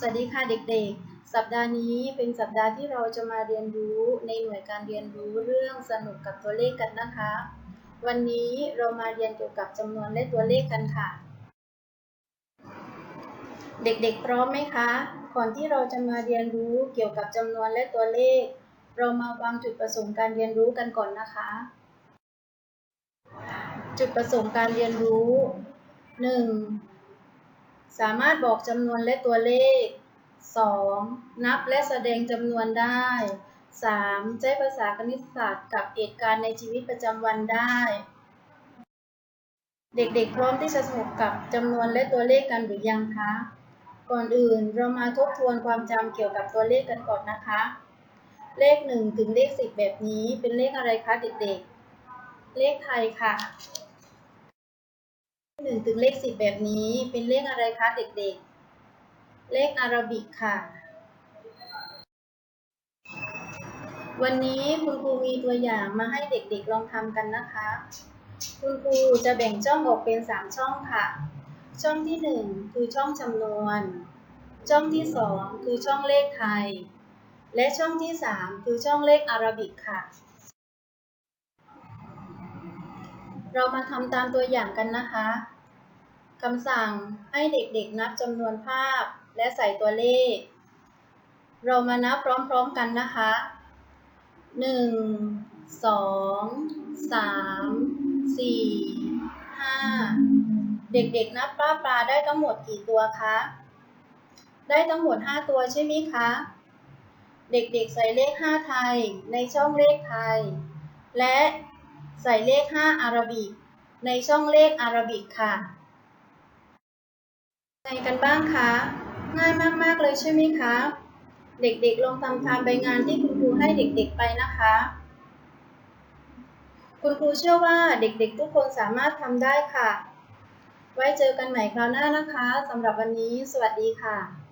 สวัสดีค่ะเด็กๆ สัปดาห์นี้เป็นสัปดาห์ที่เราจะมาเรียนรู้ในหน่วยการเรียนรู้เรื่องสนุกกับตัวเลขกันนะคะ วันนี้เรามาเรียนเกี่ยวกับจำนวนและตัวเลขกันค่ะ เด็กๆ พร้อมไหมคะ ก่อนที่เราจะมาเรียนรู้เกี่ยวกับจำนวนและตัวเลข เรามาวางจุดประสงค์การเรียนรู้กันก่อนนะคะ จุดประสงค์การเรียนรู้ 1. สามารถบอกจำนวนและตัวเลข 2. นับและแสดงจำนวนได้ 3. ใช้ภาษาคณิตศาสตร์กับเหตุการณ์ในชีวิตประจำวันได้ เด็กๆ พร้อมที่จะสนุกกับจำนวนและตัวเลขกันหรือยังคะ ก่อนอื่นเรามาทบทวนความจำเกี่ยวกับตัวเลขกันก่อนนะคะ เลข 1 ถึงเลข 10 แบบนี้เป็นเลขอะไรคะเด็กๆ เลขไทยค่ะ หนึ่งถึงเลขสิบแบบนี้เป็นเลขอะไรคะเด็กๆ เลขอาราบิกค่ะ วันนี้คุณครูมีตัวอย่างมาให้เด็กๆลองทำกันนะคะ คุณครูจะแบ่งช่องออกเป็นสามช่องค่ะ ช่องที่หนึ่งคือช่องจำนวน ช่องที่สองคือช่องเลขไทย และช่องที่สามคือช่องเลขอาราบิกค่ะ เรามาทำตามตัวอย่างกันนะคะคำสั่งให้เด็กๆนับจำนวนภาพและใส่ตัวเลข เรามานับพร้อมๆกันนะคะ 1 2 3 4 5 เด็กๆนับปลาปลาได้ทั้งหมดกี่ตัวคะ ได้ทั้งหมด 5 ตัวใช่ไหมคะ เด็กๆใส่เลข 5 ไทยในช่องเลขไทย และ ใส่เลข 5 อาราบิก ในช่องเลขอาราบิกค่ะไงกันบ้างคะ ง่ายมาก ๆ เลยใช่ไหมคะ เด็กๆ ลองทำตามใบงานที่คุณครูให้เด็กๆ ไปนะคะ คุณครูเชื่อว่าเด็กๆ ทุกคนสามารถทำได้ค่ะ ไว้เจอกันใหม่คราวหน้านะคะสำหรับวันนี้ สวัสดีค่ะ